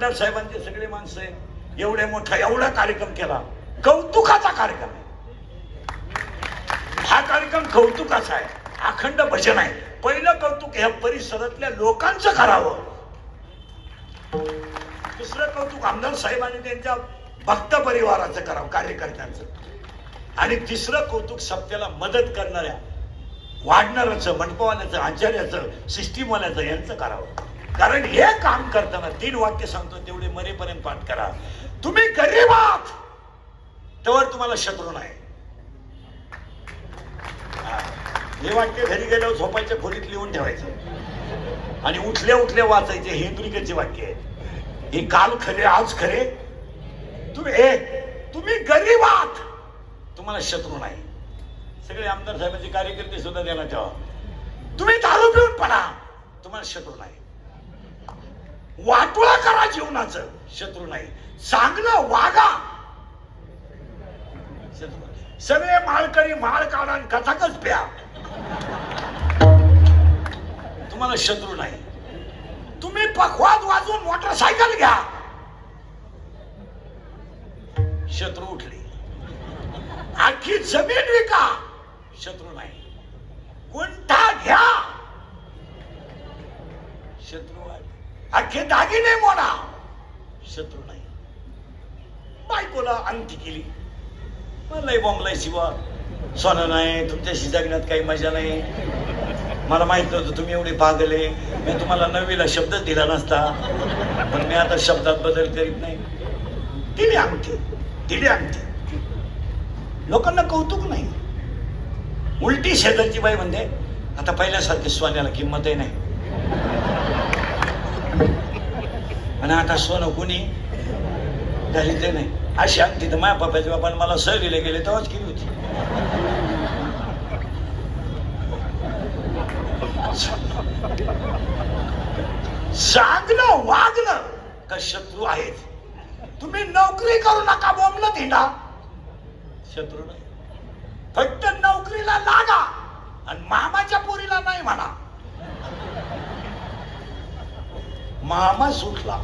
आमदार साहेबांचे सगळे माणसं एवढे मोठा एवढा कार्यक्रम केला. कौतुकाचा कार्यक्रम आहे. हा कार्यक्रम कौतुकाचा आहे. अखंड भजन आहे. पहिलं कौतुक ह्या परिसरातल्या लोकांचं करावं. दुसरं कौतुक आमदार साहेबांनी त्यांच्या भक्त परिवाराचं करावं कार्यकर्त्यांचं. आणि तिसरं कौतुक सत्याला मदत करणाऱ्या वाढणाऱ्याचं मंडपवाल्याचं आचार्याचं सिस्टीमवाल्याचं यांचं करावं. कारण हे काम करताना तीन वाक्य सांगतो तेवढे मरेपर्यंत पाठ करा. तुम्ही गरीब आहात तेव्हा तुम्हाला शत्रू नाही. हे. वाक्य घरी गेल्यावर झोपायच्या खोलीत लिहून ठेवायचं. आणि उठल्या उठल्या वाचायचे हे दुनिकेचे वाक्य आहे हे काल खरे आज खरे. तुम्ही हे तुम्ही गरीब आहात तुम्हाला शत्रू नाही. सगळे आमदार साहेबांचे कार्यकर्ते सुद्धा द्यायला ठेवा तुम्ही दारू पिऊन पडा तुम्हाला शत्रू नाही. वाटोळा करा जीवनाचं. शत्रू नाही. चांगलं वागा. सगळे माळकरी माळ काढा कथाकच प्या. तुम्हाला शत्रू नाही. तुम्ही पखवाद वाजवून मोटरसायकल घ्या. शत्रू उठले. आखी जमीन विका. शत्रू नाही. कोणता घ्या. शत्रू आहे. अख्खे दागिने मोडा. शत्रू नाही. बायकोला अंगठी केली. म्हणलंय बोंबलाय शिवा. सोनं नाही तुमच्याशी जगण्यात काही मजा नाही. मला माहीत नव्हतं तुम्ही एवढे पागले मी तुम्हाला नवीला शब्द दिला नसता. पण मी आता शब्दात बदल करीत नाही. दिली अंगठी दिली अंगठी. लोकांना कौतुक नाही. उलटी शेजारची बाई म्हणते आता पहिल्यासारखी सोन्याला किंमतही नाही. आणि आता सोनं कुणी घालीत नाही अशी अंगठी तर माझ्या पप्पाच्या बापाने मला सहलीला गेले तेव्हाच केली होती सांगणं वागणं का शत्रू आहेत तुम्ही नोकरी करू नका बोंबलं धिंडा शत्रू नाही फक्त नोकरीला लागा आणि मामाच्या पोरीला नाही म्हणा मामा सुटला.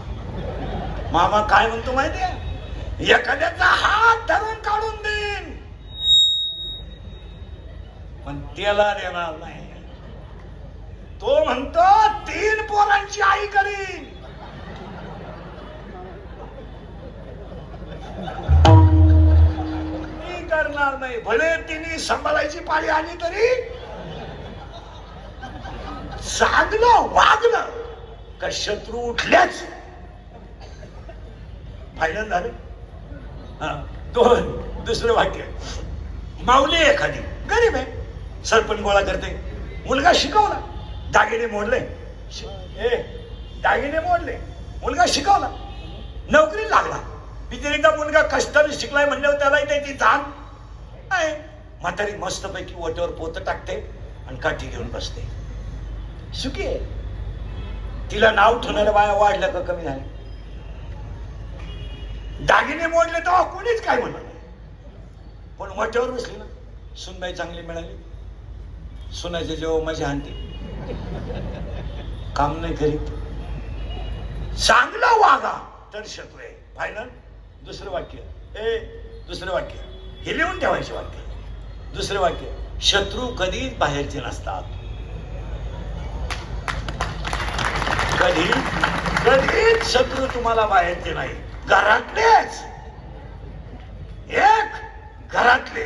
मामा काय म्हणतो माहितीये? एखाद्याचा हात धरून काढून देईन. पण त्याला देणार नाही. तो म्हणतो तीन पोरांची आई करीन. मी करणार नाही. भले तिने सांभाळायची पाळी आली तरी चांगलं वागलं. का शत्रू उठल्याच फायनल झालं. हा, दोन दुसरं वाक्य. माऊली एखादी गरीब आहे. सरपंच गोळा करते. मुलगा शिकवला. दागिने मोडले. ए दागिने मोडले. मुलगा शिकवला. नोकरी लागला. बिचारीचा मुलगा कष्टाने शिकलाय म्हणल्यावर त्याला त्याची जाण आहे. म्हातारी मस्तपैकी ओट्यावर पोत टाकते आणि काठी घेऊन बसते. सुखी आहे. तिला नाव ठेवणाऱ्या बाया वाढल्या का कमी झाले दागिने मोडले तेव्हा कोणीच काय म्हणत नाही. पण वाट्यावर बसली ना सुनबाई चांगली मिळाली. सुनाचे जेव्हा मजा आणते. काम नाही करीत. चांगलं वागा तर शत्रू आहे फायनल दुसरं वाक्य. ए दुसरं वाक्य. हे लिहून ठेवायचे वाक्य. दुसरं वाक्य. शत्रू कधीच बाहेरचे नसतात. कधी? कधीच शत्रू तुम्हाला बाहेरचे नाही. घरातलेच. एक घरातले.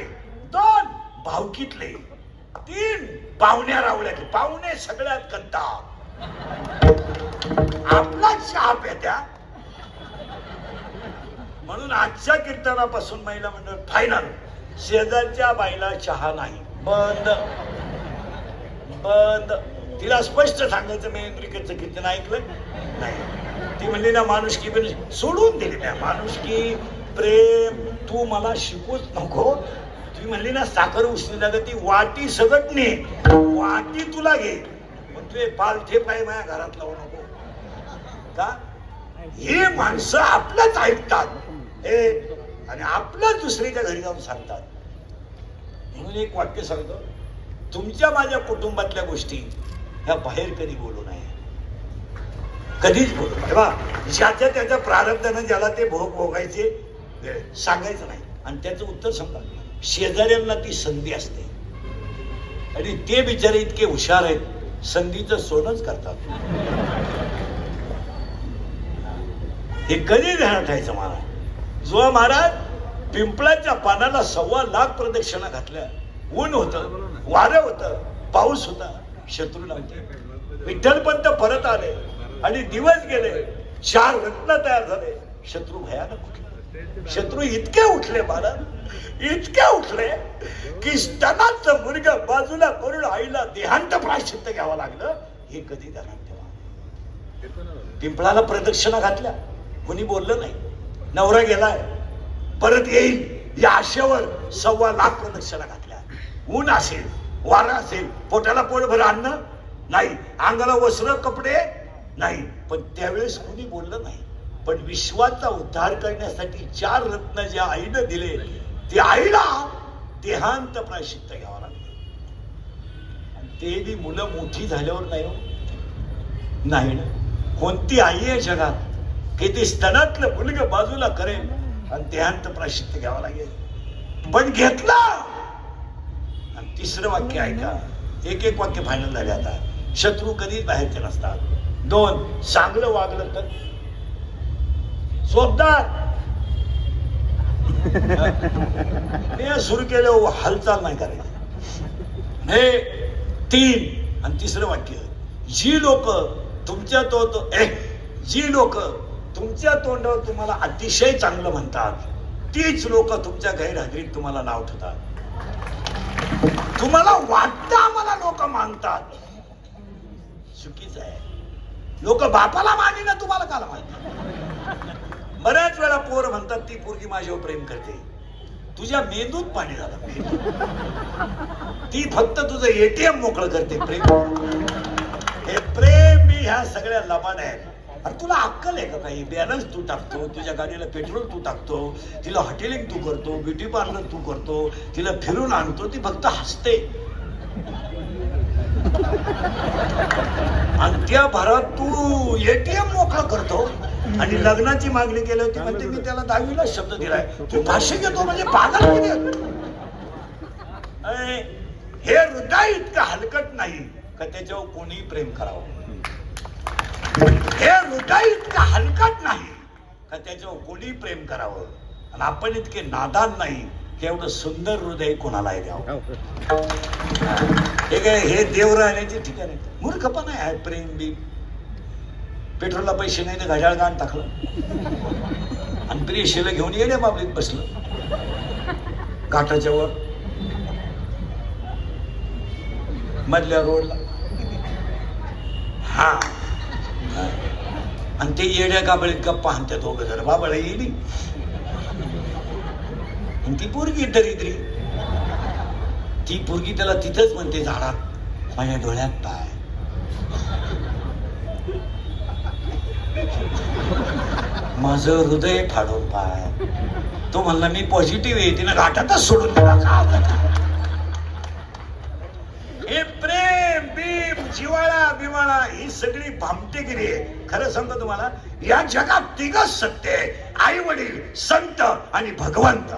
दोन भावकीतले. तीन पाहुण्या रावल्यातले पाहुणे सगळ्यात कद्दा आपला चहा येत्या म्हणून आजच्या कीर्तनापासून महिला मंडळ फायनल शेजारच्या बाईला चहा नाही. बंद. बंद. तिला स्पष्ट सांगायचं मी इंद्रिकेचं कीर्तन ऐकलं नाही. ती म्हणली ना माणुसकी पण सोडून दिली त्या माणुसकी प्रेम तू मला शिकूच नको. ती म्हणली ना साखर उष्णी लागत ती वाटी सगट ने वाटी तुला घे. पण तुझे पालथे पाय माझ्या घरात लावू नको. का? हे माणसं आपलंच ऐकतात. हे आणि आपलं दुसरीच्या घरी जाऊन सांगतात. म्हणून एक वाक्य सांगतो. तुमच्या माझ्या कुटुंबातल्या गोष्टी ह्या बाहेर कधी बोलू नये. कधीच बोलू नये. बा ज्याच्या त्याच्या प्रारब्धानं ज्याला ते भोग भोगायचे सांगायचं नाही. आणि त्याचं उत्तर सांगा शेजाऱ्यांना ती संधी असते. आणि ते बिचारे इतके हुशार आहेत संधीचं सोनच करतात. हे कधी ध्यानात ठेवायचं महाराज? जो महाराज पिंपळाच्या पानाला सव्वा लाख प्रदक्षिणा घातल्या. ऊन होतं वारं होतं पाऊस होता. शत्रूला विठ्ठलपंत परत आले आणि दिवस गेले. चार रत्न तयार झाले. शत्रू भयानक उठले. शत्रू इतके उठले महाराज इतके उठले की स्तनाचं मुलगा बाजूला करून आईला देहांत प्राश्चित्त घ्यावं लागलं. हे कधी ध्यानात ठेवा पिंपळाला प्रदक्षिणा घातल्या. कोणी बोललं नाही. नवरा गेलाय. परत येईल. या आशेवर सव्वा लाख प्रदक्षिणा घातल्या. ऊन असेल. वारा असेल. पोटाला पोटभर अन्न नाही. अंगाला वस्त्र कपडे? नाही. पण त्यावेळेस कुणी बोललं नाही. पण विश्वाचा उद्धार करण्यासाठी चार रत्न ज्या आईनं दिले ते आईला देहांत प्रायश्चित्त घ्यावं लागलं ते बी मुलं मोठी झाल्यावर नाही हो. नाही ना. कोणती आई आहे जगात? की ती स्तनातलं मुलग बाजूला करेल आणि देहांत प्राशित्य घ्यावं लागेल. पण घेतला! तिसरं वाक्य ऐका. एक एक वाक्य फायनल झाले आता. शत्रू कधीच बाहेरचे नसतात. दोन चांगलं वागलं तर सोबदार सुरू केलं हालचाल नाही करायची. हे तीन आणि तिसरं वाक्य. जी लोक तुमच्या तो तो ए जी लोक तुमच्या तोंडावर तुम्हाला अतिशय चांगलं म्हणतात तीच लोक तुमच्या गैरहजेरीत तुम्हाला नाव ठेवतात. तुम्हाला वाटतं आम्हाला लोक मानतात. चुकीच आहे. लोक बापाला मानी ना तुम्हाला काल माहिती बऱ्याच वेळा पोर म्हणतात ती पोरगी माझ्यावर प्रेम करते. तुझ्या मेंदूत पाणी झालं. ती फक्त तुझं एटीएम मोकळं करते प्रेम. हे प्रेम मी ह्या सगळ्या लबाड आहेत. अरे तुला अक्कल आहे का काही? बॅलन्स तू टाकतो तुझ्या गाडीला पेट्रोल तू टाकतो तिला हॉटेलिंग तू करतो ब्युटी पार्लर तू करतो तिला फिरून आणतो ती फक्त हसते. आणि त्या भरात तू एटीएम मोकळा करतो. आणि लग्नाची मागणी केली होती म्हणजे मी त्याला दहावीला शब्द दिलाय. तू भाष्य घेतो म्हणजे पागल हे हृदय इतकं हलकट नाही का त्याच्यावर कोणी प्रेम करावं? हे हृदय इतकं हलकट नाही? का त्याच्यावर कोणी प्रेम करावं? आणि आपण इतके नादान नाही की एवढं सुंदर हृदय कोणालाही द्यावं. हे काय हे देव राहण्याची ठिकाण आहे मूर्खपणा आहे प्रेम बी पेट्रोलला पैसे नाही तर घड्याळ गाण टाकलं. आणि प्रियशीला घेऊन येण्या बाबलीत बसलं. घाटाच्या वर. मधल्या रोडला. हा हा. आणि ते येड्या गाबळीत गप्पा हाणत्या दोघं जर बाबळ येडी आणि ती पोरगी दरिद्री. ती पोरगी त्याला तिथंच म्हणते झाडात माझ्या डोळ्यात पाय. माझं हृदय फाडून पाय. तो म्हणला मी पॉझिटिव्ह आहे. तिनं घाटातच सोडून दिला. हे प्रेम बीम जिवाळा बिवाळा ही सगळी भामटेगिरी आहे. खरं सांगतो तुम्हाला या जगात तिघच सत्य आहे. आई वडील संत आणि भगवंत.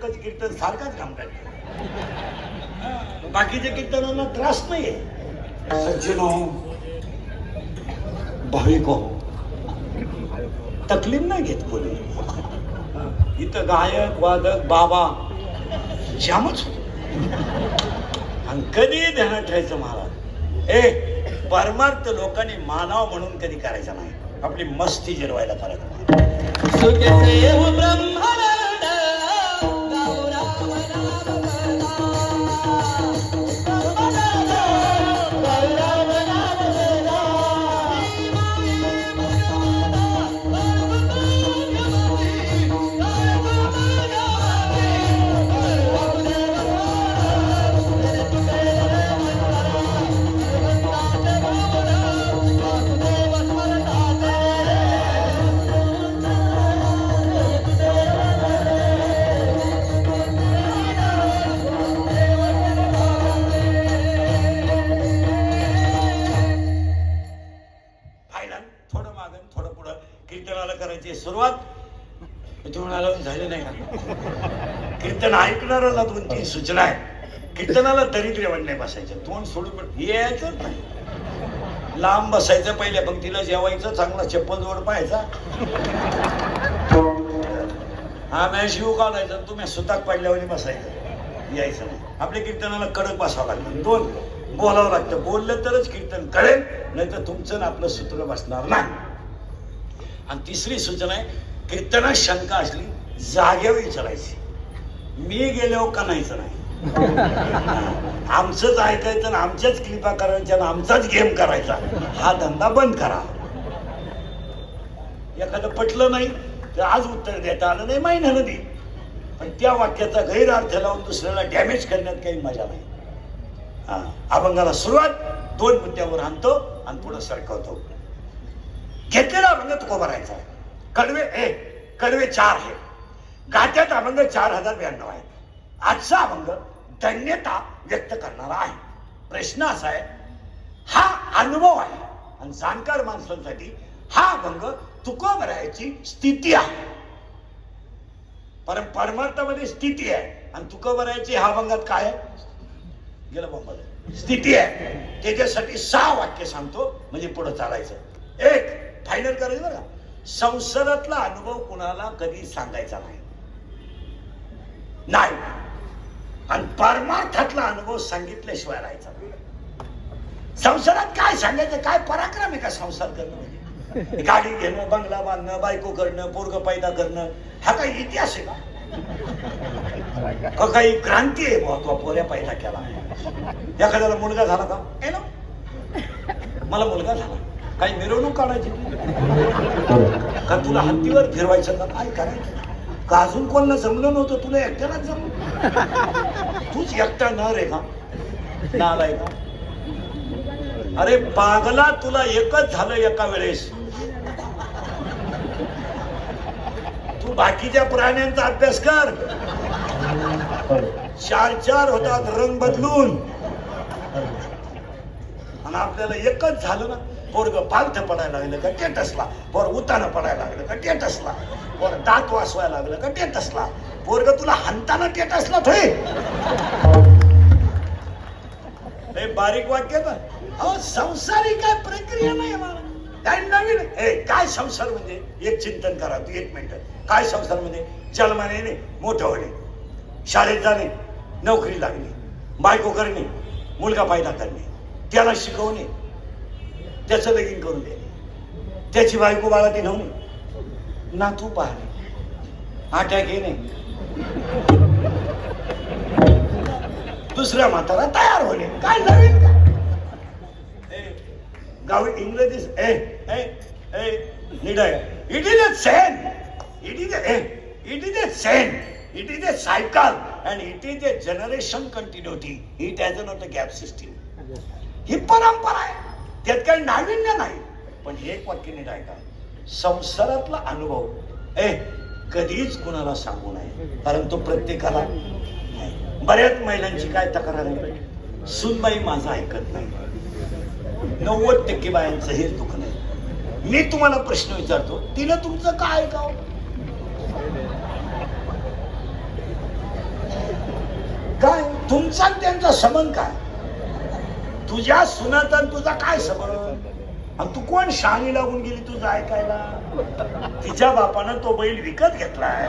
एकच कीर्तन सारखाच काम करते बाकीच्या कीर्तनांना त्रास नाहीये. सज्जनो भाविको तकलीफ नाही घेत कोणी. इथं गायक वादक बाबा जामच. आणि कधी ध्यानात ठेवायचं महाराज. ए परमार्थ लोकांनी मानाव म्हणून कधी करायचं नाही. आपली मस्ती जिरवायला करायचं कीर्तन दोन तीन सूचना आहे कीर्तनाला दरिद्र नाही बसायचं. तोंड सोडून पण यायचं नाही. लांब बसायचं पहिल्या पंक्तीला जेवायचं चांगला चप्पल जोड पाहायचा. हा मॅ शिव काढायचा तुम्ही सुताक पडल्यावर बसायचं. यायचं नाही. आपल्या कीर्तनाला कडक बसावं लागतं. दोन बोलावं लागतं. बोललं तरच कीर्तन कळेल नाही तर तुमचं ना आपलं सूत्र बसणार नाही. आणि तिसरी सूचना आहे कीर्तनात शंका असली जागेवर विचारायची. मी गेलो का नाहीच नाही. आमचंच ऐकायचं आणि आमच्याच कृपा करायच्या आणि आमचाच गेम करायचा. हा धंदा बंद करा. एखादं पटलं नाही तर आज उत्तर देता आलं नाही महिन्यानं दे. पण त्या वाक्याचा गैरअर्थ लावून दुसऱ्याला डॅमेज करण्यात काही मजा नाही. हा अभंगाला सुरुवात दोन मुद्द्यावर आणतो आणि पुढे सरकवतो. घेतलेला अभंग तुको भरायचा कडवे ए कडवे चार आहे गात्यात अभंग चार हजार ब्याण्णव आहे. आजचा अभंग धन्यता व्यक्त करणारा आहे. प्रश्न असा आहे हा अनुभव आहे आणि जाणकार माणसांसाठी हा अभंग तुको स्थिती आहे. परम परमार्थामध्ये स्थिती आहे आणि तुको हा अभंगात काय आहे? गेलं बंबल. स्थिती आहे. त्याच्यासाठी सहा वाक्य सांगतो म्हणजे पुढे चालायचं. एक फायनल करायचं बघा संसारातला अनुभव कुणाला कधी सांगायचा नाही? नाही. आणि परमार्थातला अनुभव सांगितल्याशिवाय राहायचा संसारात काय सांगायचं काय पराक्रम आहे का संसार करणं म्हणजे? गाडी घेणं बंगला बांधणं बायको करणं पोरग पैदा करणं हा काही इतिहास आहे का? काही क्रांती आहे महत्वा पोऱ्या पैदा केला. एखाद्याला मुलगा झाला का? ए ना. मला मुलगा झाला. काही मिरवणूक काढायची? का तुला हत्तीवर फिरवायचं का? काय करायचं? का अजून कोणाला जमलं नव्हतं? तुला एकट्यालाच जमलं? तूच एकटा न रे का? नालाय का? अरे पागला तुला एकच झालं एका वेळेस. तू बाकीच्या प्राण्यांचा अभ्यास कर. चार चार होतात रंग बदलून. आणि आपल्याला एकच झालं ना? पोरग पालथ पडायला लागलं का टेटसला? पोर उतानं पडायला लागलं का टेटसला? पोर दात वासवायला लागलं का टेटसला? पोरग तुला हंताना टेटसला थोय. हे बारीक वाक्य का अहो संसारी काय प्रक्रिया नाही मला काय नवीन ए काय संसार म्हणजे? एक चिंतन करा तू एक मिनिट. काय संसार म्हणजे? जन्माने येणे मोठं होणे. शाळेत जाणे नोकरी लागणे. बायको करणे मुलगा पैदा करणे. त्याला शिकवणे. त्याचं लगीन करून देणे त्याची बायको बाळा ती नव्हती ना तू पाहणे. अटॅक नाही दुसऱ्या म्हातारा तयार होणे. काय नवीन का? ए, गावी इंग्रजी uh uh A neat it is a chain it is a it is a chain it is a cycle and it is a generation continuity it has not a gap system ही परंपरा आहे त्यात काही नाविन्य नाही. पण हे एक वाक्य नीट ऐका. संसारातला अनुभव. ए कधीच कुणाला सांगू नये. कारण तो प्रत्येकाला नाही. बऱ्याच महिलांची काय तक्रार आहे? सुनबाई माझं ऐकत नाही. नव्वद टक्के बायांचं हेच दुःख नाही. मी तुम्हाला प्रश्न विचारतो तिनं तुमचं काय ऐकावं? काय? तुमचा आणि त्यांचा संबंध काय? तुझ्या सुनात तुझा काय संबंध? आणि तू कोण शहाणी लागून गेली तुझं ऐकायला? तिच्या बापानं तो बैल विकत घेतलाय.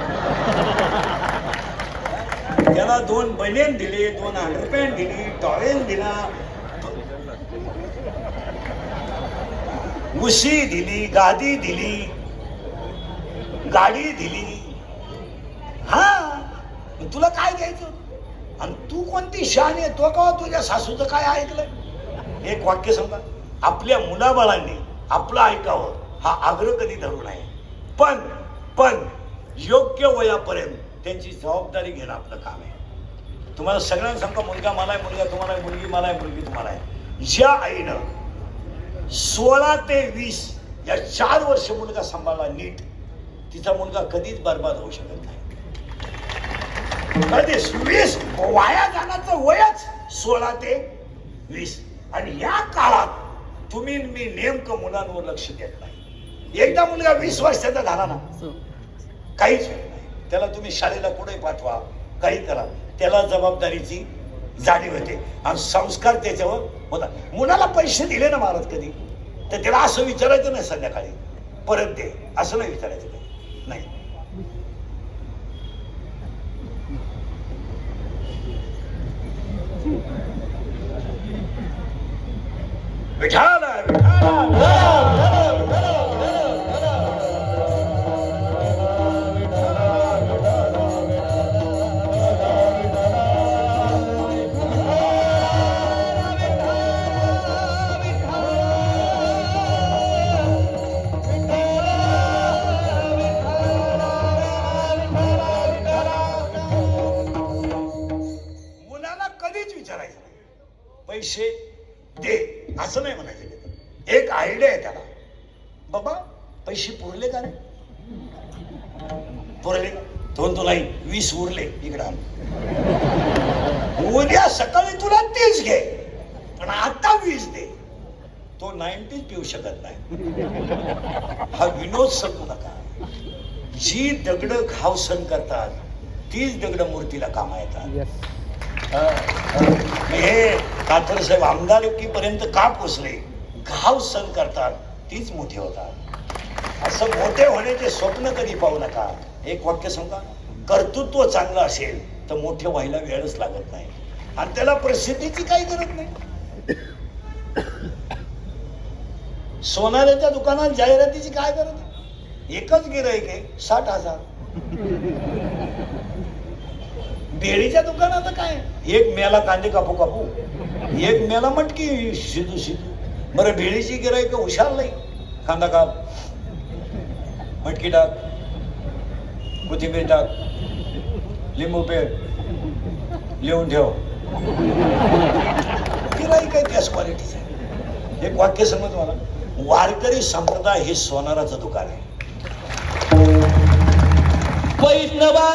त्याला दोन बनेन दिले दोन अंडरपॅन्ट दिली टॉवेल दिला. उशी दिली गादी दिली गाडी दिली. हा तुला काय द्यायचं? आणि तू कोणती शान आहे? तो का तुझ्या सासूचं काय ऐकलं एक वाक्य समजा आपल्या मुलाबाळांनी आपलं ऐकावं हा आग्रह कधी धरू नये. पण पण योग्य वयापर्यंत त्यांची जबाबदारी घेणं आपलं काम आहे. तुम्हाला सगळ्यांना सांगतो मुलगा मला आहे मुलगा तुम्हाला आहे मुलगी मला आहे मुलगी तुम्हाला आहे. ज्या आईनं सोळा ते वीस या चार वर्ष मुलगा सांभाळला नीट तिचा मुलगा कधीच बर्बाद होऊ शकत नाही. कधीच वीस वाया जाण्याचं वयच सोळा ते वीस. आणि या काळात तुम्ही मी नेमकं मुलांवर लक्ष देत नाही. एकदा मुलगा वीस वर्षाचा झाला ना काहीच होत नाही. त्याला तुम्ही शाळेला पुढे पाठवा? काही करा. त्याला जबाबदारीची जाणीव होते. आणि संस्कार त्याच्यावर होता. मुलाला पैसे दिले ना महाराज कधी? तर त्याला असं विचारायचं नाही संध्याकाळी. परत दे. असं नाही विचारायचं. नाही. விட்டாலா விட்டாலா जी दगड घाव सण करतात तीच दगड मूर्तीला कामा येतात. हे कातर साहेब आमदारकीपर्यंत का पोचले? घाव सण करतात तीच मोठे होतात. असं मोठे होण्याचे स्वप्न कधी पाहू नका. एक वाक्य सांगा कर्तृत्व चांगलं असेल तर मोठे व्हायला वेळच लागत नाही. आणि त्याला प्रसिद्धीची काही गरज नाही. सोनाऱ्याच्या दुकानात जाहिरातीची काय गरज? एकच गिरायक आहे साठ हजार. बेडीच्या दुकानात काय? एक मेला कांदे कापू कापू. एक मेला मटकी शिजू शिजू. बरं भेळीची गिरायक हुशार नाही. कांदा काप. मटकी टाक. कोथिंबीर टाक. लिंबू पेड. लिहून ठेव. गिराईक आहे त्याच क्वालिटीचं आहे. एक वाक्य समज मला. वारकरी संप्रदाय हे सोनाराचं दुकान आहे. वैष्णवा